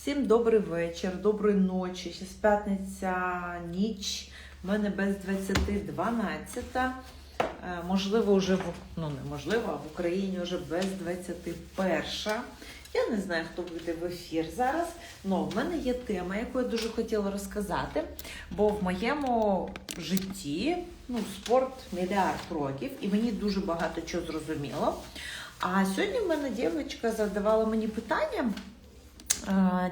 Всім добрий вечір, доброї ночі. Ще п'ятниця ніч. У мене без 20 12. Е, Можливо, вже в ну неможливо, а в Україні вже без 21. Я не знаю, хто вийде в ефір зараз. але в мене є тема, яку я дуже хотіла розказати. Бо в моєму житті ну, спорт мільярд років, і мені дуже багато чого зрозуміло. А сьогодні в мене дівчинка задавала мені питання.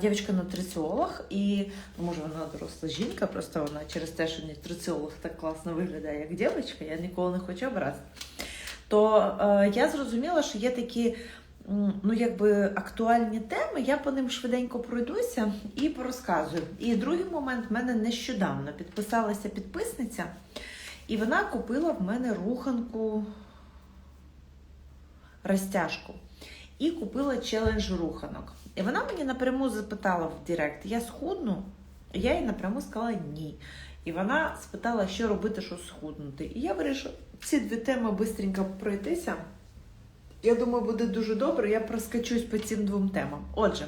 Дівчинка нутриціолог, і ну, може вона доросла жінка, просто вона через те, що нутриціолог так класно виглядає, як дівчинка, я ніколи не хочу образити. То е, я зрозуміла, що є такі ну, якби актуальні теми, я по ним швиденько пройдуся і порозказую. І другий момент в мене нещодавно підписалася підписниця, і вона купила в мене руханку розтяжку і купила челендж руханок. І вона мені напряму запитала в Директ, я схудну? Я їй напряму сказала ні. І вона спитала, що робити, щоб схуднути. І я вирішила ці дві теми швидко пройтися. Я думаю, буде дуже добре. Я проскочусь по цим двом темам. Отже,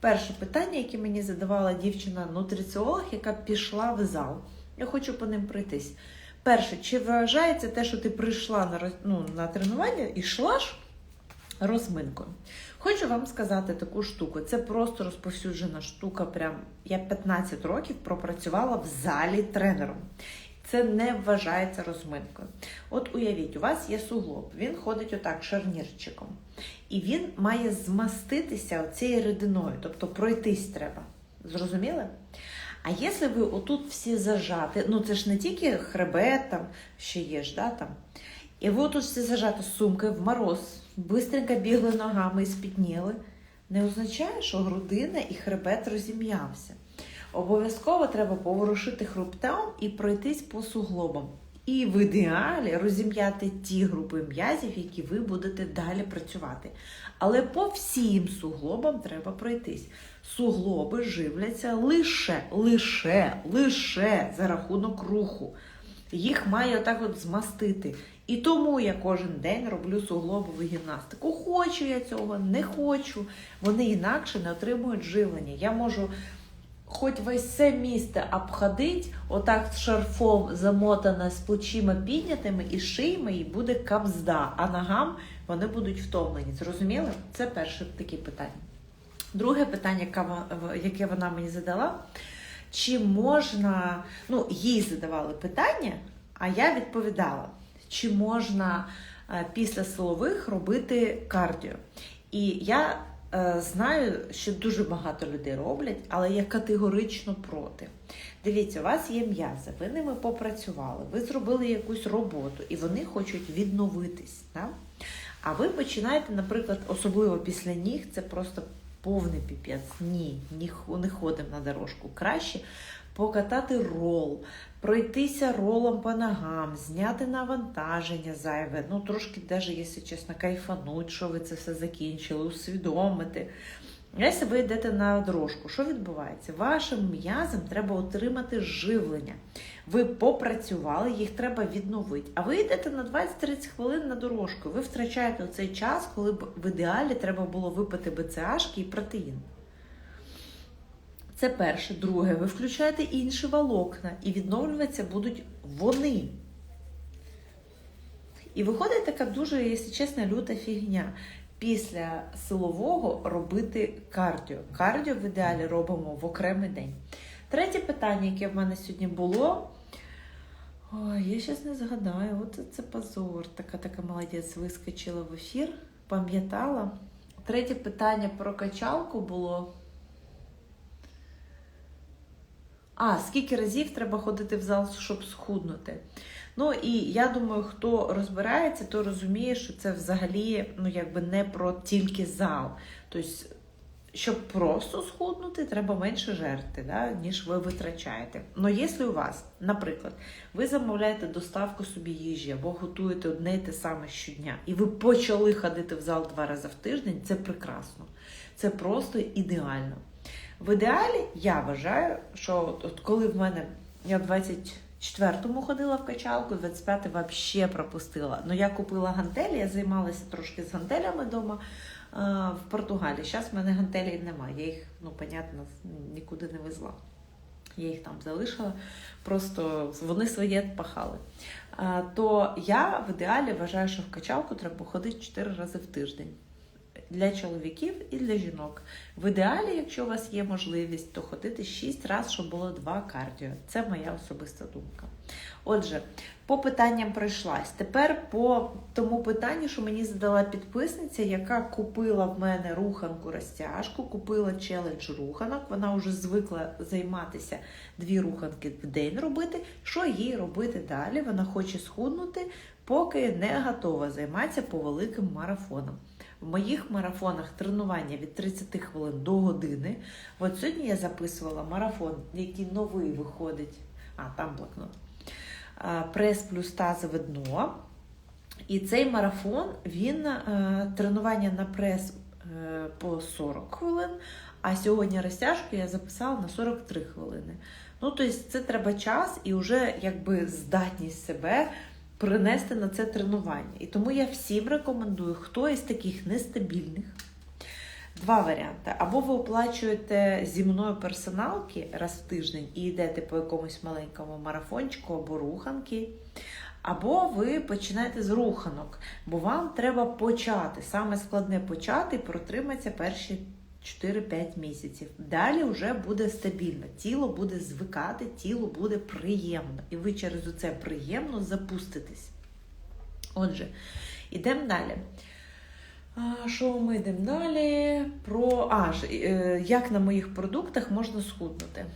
перше питання, яке мені задавала дівчина-нутриціолог, яка пішла в зал. Я хочу по ним пройтись. Перше, чи вважається те, що ти прийшла на, ну, на тренування і йшла ж розминкою? Хочу вам сказати таку штуку. Це просто розповсюджена штука. Прям я 15 років пропрацювала в залі тренером. Це не вважається розминкою. От уявіть, у вас є суглоб, він ходить отак шарнірчиком, і він має змаститися цією рідиною, тобто пройтись треба. Зрозуміли? А якщо ви отут всі зажати, ну це ж не тільки хребет, там ще є ж, да, там. І ви отут всі зажати сумкою в мороз, бистренько бігли ногами і спітніли, не означає, що грудина і хребет розім'явся. Обов'язково треба поворушити хребтом і пройтись по суглобам. І в ідеалі розім'яти ті групи м'язів, які ви будете далі працювати. Але по всім суглобам треба пройтись. Суглоби живляться лише, лише, лише за рахунок руху. Їх має отак от змастити. І тому я кожен день роблю суглобову гімнастику. Хочу я цього, не хочу. Вони інакше не отримують живлення. Я можу хоч весь це місто обходить, отак з шарфом замотана з плечима піднятими і шиями, і буде кабзда, а ногам вони будуть втомлені. Зрозуміли? Це перше таке питання. Друге питання, яке вона мені задала, чи можна, ну, їй задавали питання, а я відповідала, чи можна е, після силових робити кардіо. І я е, знаю, що дуже багато людей роблять, але я категорично проти. Дивіться, у вас є м'язи, ви ними попрацювали, ви зробили якусь роботу, і вони хочуть відновитись. Да? А ви починаєте, наприклад, особливо після ніг, це просто повний піпець. Ні, не ходимо на дорожку. Краще покатати рол, пройтися ролом по ногам, зняти навантаження зайве, ну трошки, навіть, якщо чесно, кайфануть, що ви це все закінчили, усвідомити. Якщо ви йдете на дорожку, що відбувається? Вашим м'язам треба отримати живлення. Ви попрацювали, їх треба відновити. А ви йдете на 20-30 хвилин на дорожку. Ви втрачаєте цей час, коли б в ідеалі треба було випити БЦАшки і протеїн. Це перше. Друге, ви включаєте інші волокна і відновлюватися будуть вони. І виходить така дуже, якщо чесно, люта фігня. Після силового робити кардіо. Кардіо в ідеалі робимо в окремий день. Третє питання, яке в мене сьогодні було. Ой, я зараз не згадаю, от це позор. Така така молодець вискочила в ефір, пам'ятала. Третє питання про качалку було. А, скільки разів треба ходити в зал, щоб схуднути? Ну і я думаю, хто розбирається, то розуміє, що це взагалі ну якби не про тільки зал. Тобто, щоб просто схуднути, треба менше жерти, да, ніж ви витрачаєте. Ну, якщо у вас, наприклад, ви замовляєте доставку собі їжі або готуєте одне і те саме щодня, і ви почали ходити в зал два рази в тиждень, це прекрасно. Це просто ідеально. В ідеалі я вважаю, що от коли в мене я 20 четвертому ходила в качалку, 25 вообще пропустила. Ну я купила гантелі, я займалася трошки з гантелями вдома е, в Португалії. Зараз в мене гантелі немає. Я їх, ну, понятно, нікуди не везла. Я їх там залишила, просто вони своє пахали. Е, то я в ідеалі вважаю, що в качалку треба ходити 4 рази в тиждень. Для чоловіків і для жінок. В ідеалі, якщо у вас є можливість, то ходити 6 разів, щоб було 2 кардіо. Це моя особиста думка. Отже, по питанням пройшлась. Тепер по тому питанню, що мені задала підписниця, яка купила в мене руханку розтяжку, купила челендж руханок. Вона вже звикла займатися дві руханки в день робити. Що їй робити далі? Вона хоче схуднути, поки не готова займатися по великим марафонам. В моїх марафонах тренування від 30 хвилин до години. От сьогодні я записувала марафон, який новий виходить. А, там блокнот прес плюс тазове дно. І цей марафон, він е, тренування на прес е, по 40 хвилин, а сьогодні розтяжку я записала на 43 хвилини. Ну, тобто, це треба час і вже якби здатність себе принести на це тренування. І тому я всім рекомендую, хто із таких нестабільних. Два варіанти. Або ви оплачуєте зі мною персоналки раз в тиждень і йдете по якомусь маленькому марафончику або руханки. Або ви починаєте з руханок, бо вам треба почати. Саме складне почати і протриматися перші 4-5 місяців. Далі вже буде стабільно, тіло буде звикати, тіло буде приємно. І ви через це приємно запуститесь. Отже, йдемо далі. Що ми йдемо далі? Про а, е, як на моїх продуктах можна схуднути.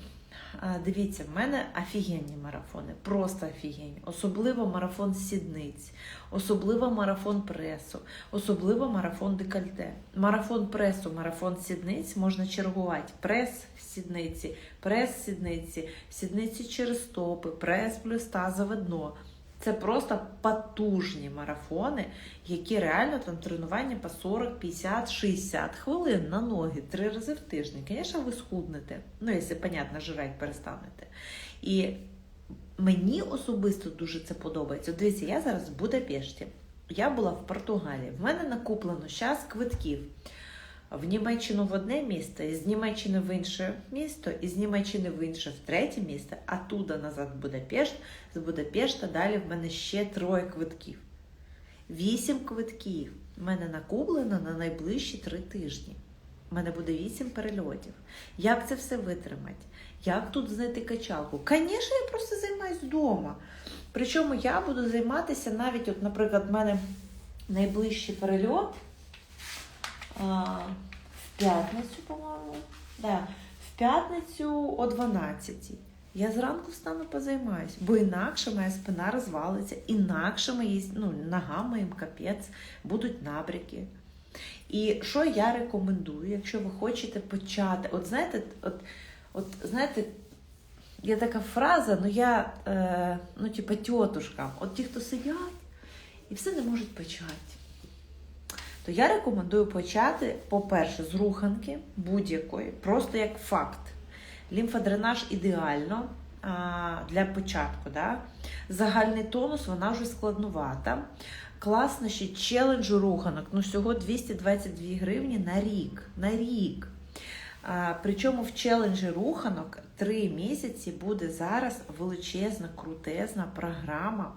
Дивіться, в мене офігенні марафони, просто офігенні. Особливо марафон сідниць, особливо марафон пресу, особливо марафон декольте. Марафон пресу, марафон сідниць можна чергувати. Прес сідниці, прес сідниці, сідниці через стопи, прес плюс тазове дно. Це просто потужні марафони, які реально там тренування по 40, 50, 60 хвилин на ноги три рази в тиждень. Звісно, ви схуднете. Ну, якщо, понятно, жрати перестанете. І мені особисто дуже це подобається. Дивіться, я зараз в Будапешті. Я була в Португалії. В мене накуплено зараз квитків в Німеччину в одне місто, з Німеччини в інше місто, і з Німеччини в інше в третє місто, а туди назад в Будапешт, з Будапешта далі в мене ще троє квитків. Вісім квитків в мене накуплено на найближчі три тижні. У мене буде вісім перельотів. Як це все витримати? Як тут знайти качалку? Звісно, я просто займаюся вдома. Причому я буду займатися навіть, от, наприклад, в мене найближчий перельот в п'ятницю, по-моєму. Да, в п'ятницю о 12 Я зранку встану позаймаюсь, бо інакше моя спина розвалиться, інакше мої ну, ногами їм капець, будуть набряки. І що я рекомендую, якщо ви хочете почати, от знаєте, от, от знаєте, є така фраза, ну я, е, ну, типа, тітушка, от ті, хто сидять і все не можуть почати то я рекомендую почати, по-перше, з руханки будь-якої, просто як факт. Лімфодренаж ідеально а, для початку. Да? Загальний тонус, вона вже складнувата. Класно ще челендж руханок. Ну, всього 222 гривні на рік. На рік. А, Причому в челенджі руханок 3 місяці буде зараз величезна, крутезна програма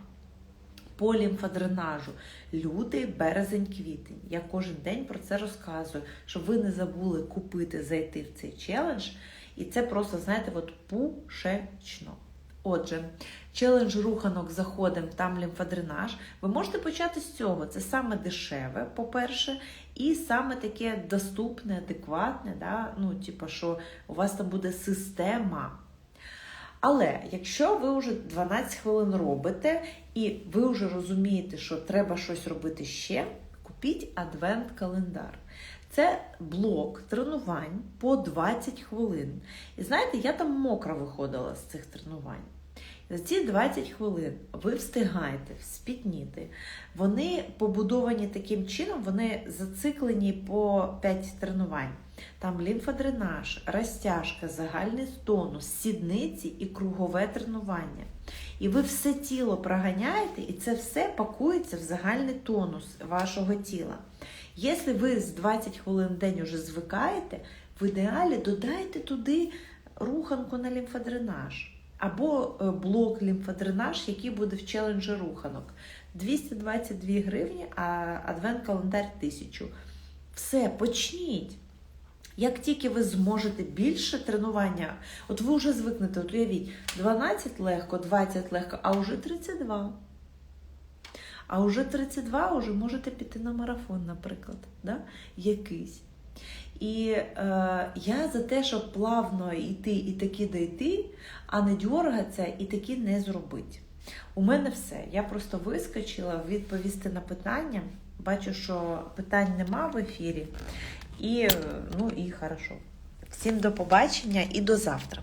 по лімфодренажу. Лютий, березень, квітень. Я кожен день про це розказую, щоб ви не забули купити, зайти в цей челендж. І це просто, знаєте, от пушечно. Отже, челендж руханок заходимо, там лімфодренаж. Ви можете почати з цього. Це саме дешеве, по-перше, і саме таке доступне, адекватне. Да? Ну, типу, що у вас там буде система. Але якщо ви вже 12 хвилин робите, і ви вже розумієте, що треба щось робити ще, купіть адвент-календар. Це блок тренувань по 20 хвилин. І знаєте, я там мокра виходила з цих тренувань. За ці 20 хвилин ви встигаєте спітніти. Вони побудовані таким чином, вони зациклені по 5 тренувань. Там лімфодренаж, розтяжка, загальний тонус, сідниці і кругове тренування. І ви все тіло проганяєте, і це все пакується в загальний тонус вашого тіла. Якщо ви з 20 хвилин в день уже звикаєте, в ідеалі додайте туди руханку на лімфодренаж або е, блок лімфодренаж, який буде в челенджі руханок. 222 гривні, а адвент-календар 1000. Все, почніть. Як тільки ви зможете більше тренування, от ви вже звикнете, от уявіть, 12 легко, 20 легко, а вже 32. А вже 32 вже можете піти на марафон, наприклад, да? якийсь. І е, я за те, щоб плавно йти і таки дойти, а не дьоргатися і таки не зробити. У мене все. Я просто вискочила відповісти на питання. Бачу, що питань нема в ефірі. І, ну і хорошо. Всім до побачення і до завтра.